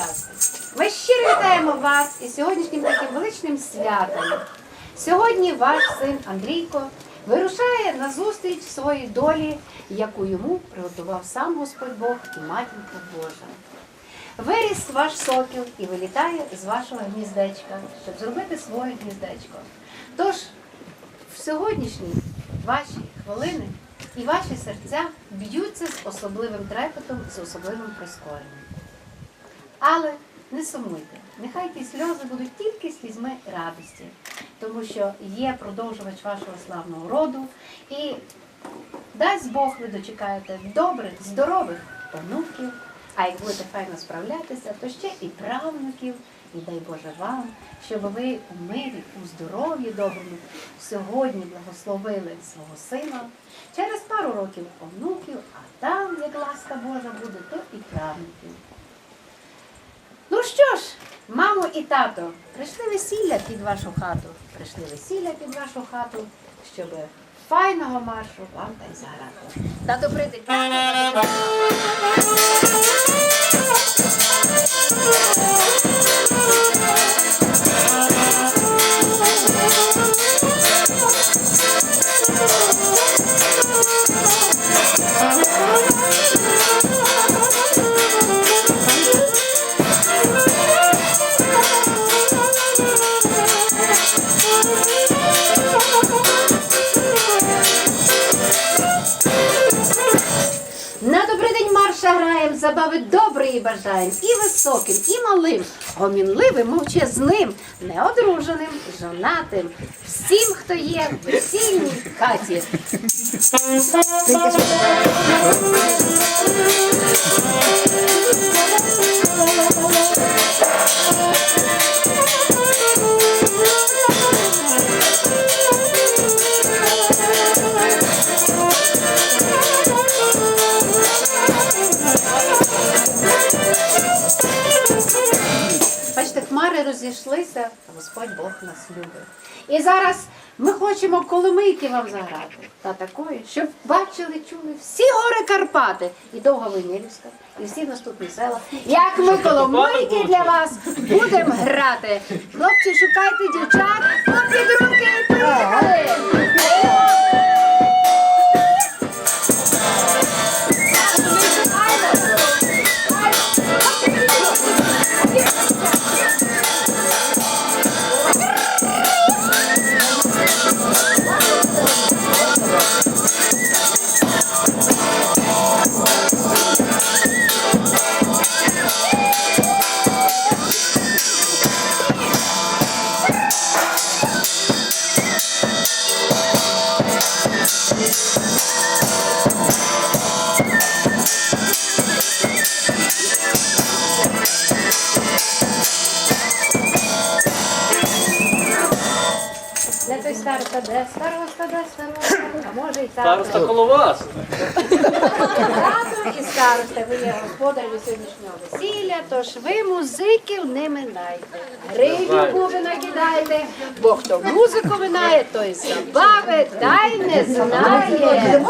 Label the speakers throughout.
Speaker 1: ласка. Ми щиро вітаємо вас із сьогоднішнім таким величним святом. Сьогодні ваш син Андрійко вирушає на зустріч своїй долі, яку йому приготував сам Господь Бог і матінка Божа. Виріс ваш сокіл і вилітає з вашого гніздечка, щоб зробити своє гніздечко. Тож в сьогоднішні ваші хвилини і ваші серця б'ються з особливим трепетом, з особливим прискоренням. Але не сумуйте, нехай ті сльози будуть тільки слізьми радості, тому що є продовжувач вашого славного роду, і дасть Бог ви дочекаєте добрих, здорових онуків, а як будете файно справлятися, то ще і правнуків, і дай Боже вам, щоб ви у мирі, у здоров'ї доброму сьогодні благословили свого сина. Через пару років онуків, а там, як ласка Божа буде, то і правнуків. І тато, прийшли весілля під вашу хату, прийшли весілля під вашу хату, щоб файного маршу вам та й заграти. Тато прийде. Добрий граєм, забави доброї бажаєм і високим, і малим, гомінливим, мовчазним, неодруженим, жонатим, всім, хто є в весільній хаті. Розійшлися, Господь Бог нас любить. І зараз ми хочемо коломийки вам заграти. Та такої, щоб бачили, чули всі гори Карпати, і Довговинівська, і всі наступні села. Як ми коломийки для вас будемо грати. Хлопці, шукайте дівчат, хлопці, руки, поїхали! Де староста, де староста, де староста, а може і тато.
Speaker 2: Староста коло вас.
Speaker 1: Тато і староста, ви є господарі сьогоднішнього весілля, тож ви музиків не минайте. Гривню буви накидайте, бо хто музику минає, той забави та й не знає.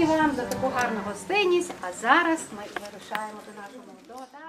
Speaker 1: Вдячні вам за таку гарну гостинність, а зараз ми вирушаємо до нашого молодого.